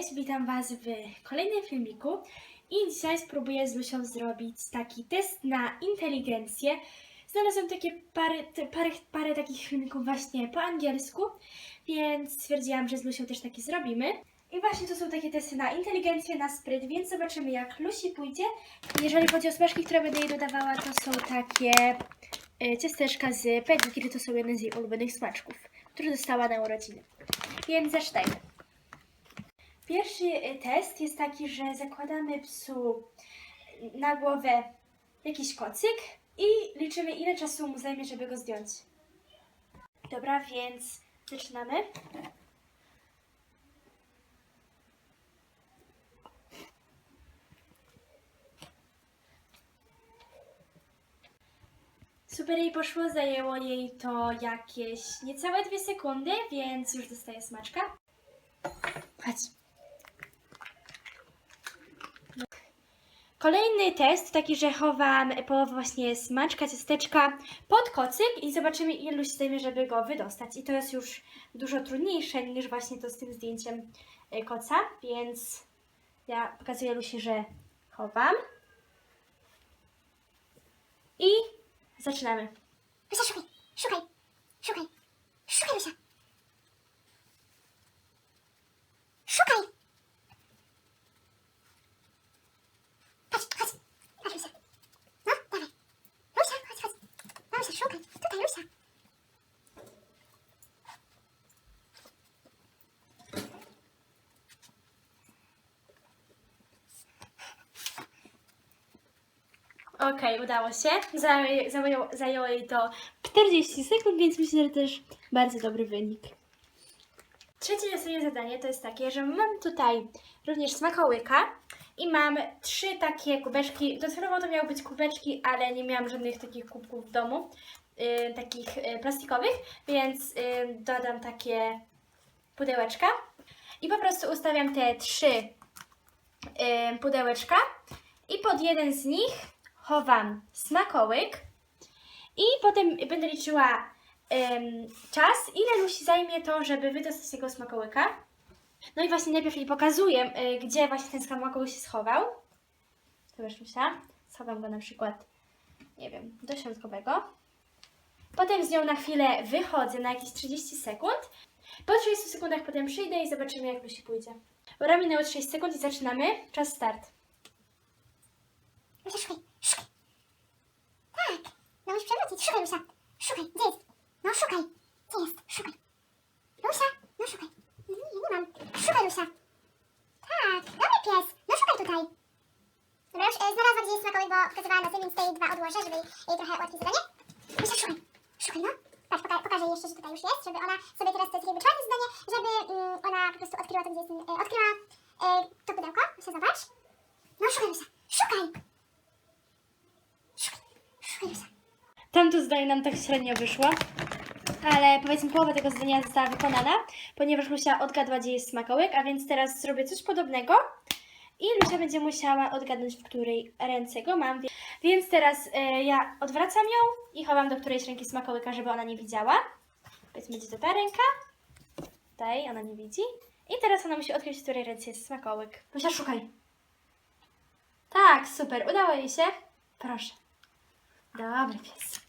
Cześć, witam Was w kolejnym filmiku i dzisiaj spróbuję z Lusią zrobić taki test na inteligencję. Znalazłam takie parę, parę, parę takich filmików właśnie po angielsku, więc stwierdziłam, że z Lusią też taki zrobimy. I właśnie to są takie testy na inteligencję, na spryt, więc zobaczymy jak Lusi pójdzie. Jeżeli chodzi o smaczki, które będę jej dodawała, to są takie y, ciasteczka z pedikry, to są jedne z jej ulubionych smaczków, które dostała na urodziny. Więc zaczynajmy. Pierwszy y, test jest taki, że zakładamy psu na głowę jakiś kocyk i liczymy ile czasu mu zajmie, żeby go zdjąć. Dobra, więc zaczynamy. Super jej poszło, zajęło jej to jakieś niecałe dwie sekundy, więc już dostaje smaczka. Chodź. Kolejny test, taki, że chowam połowę właśnie smaczka, ciasteczka pod kocyk i zobaczymy ile się zajmie, żeby go wydostać. I to jest już dużo trudniejsze niż właśnie to z tym zdjęciem y, koca, więc ja pokazuję Lusi, że chowam. I zaczynamy. Lucia, szukaj, szukaj, szukaj, szukaj, Lucia. Szukaj! Patrz, chodź, patrz, Lucia. No, dawaj. Lucia, chodź, chodź. No, Lucia, szukaj. Tutaj, Lucia. Okej, udało się. Zaj- Zajęło, zajęło jej to 40 sekund, więc myślę, że też bardzo dobry wynik. Trzecie sobie zadanie to jest takie, że mam tutaj również smakołyka i mam trzy takie kubeczki. Docelowo to miały być kubeczki, ale nie miałam żadnych takich kubków w domu, yy, takich yy, plastikowych, więc yy, dodam takie pudełeczka i po prostu ustawiam te trzy pudełeczka i pod jeden z nich chowam smakołyk i potem będę liczyła em, czas, ile Lusi zajmie to, żeby wydostać tego smakołyka. No i właśnie najpierw jej pokazuję, y, gdzie właśnie ten smakołyk się schował. To wiesz, Lusia, schowam go na przykład, nie wiem, do środkowego. Potem z nią na chwilę wychodzę na jakieś 30 sekund. Po 30 sekundach potem przyjdę i zobaczymy, jak Lusi pójdzie. Dobra, minęło 30 sekund i zaczynamy. Czas start. Lucia, szukaj, szukaj. Tak, no musisz przewrócić. Szukaj, Lucia. Szukaj, gdzie jest? No, szukaj. Gdzie jest? Szukaj. Lucia, no szukaj. Nie, nie mam. Szukaj, Lucia. Tak, dobry pies. No szukaj tutaj. Dobra, już e, znalazłam, gdzie jest smakołyk, bo wskazywałam na tym, więc dwa odłożę, żeby jej, trochę ułatwić zadanie. Lucia, szukaj. Szukaj, no. Patrz, poka pokażę jeszcze, że tutaj już jest, żeby ona sobie teraz, to jest jakby czwarte zadanie, żeby mm, ona po prostu odkryła to, gdzie jest, e, odkryła e, to pudełko. Muszę zobacz. No, szukaj, Lucia. Szukaj. Szukaj, szukaj, Lucia. Tamto zdanie nam tak średnio wyszło, ale powiedzmy połowa tego zdania została wykonana, ponieważ Lucia odgadła, gdzie jest smakołyk, a więc teraz zrobię coś podobnego i Lucia będzie musiała odgadnąć, w której ręce go mam. Więc teraz e, ja odwracam ją i chowam do którejś ręki smakołyka, żeby ona nie widziała. Powiedzmy, gdzie to ta ręka. Tutaj ona nie widzi. I teraz ona musi odkryć, w której ręce jest smakołyk. Lucia, szukaj. Tak, super, udało jej się. Proszę. Dobry pies.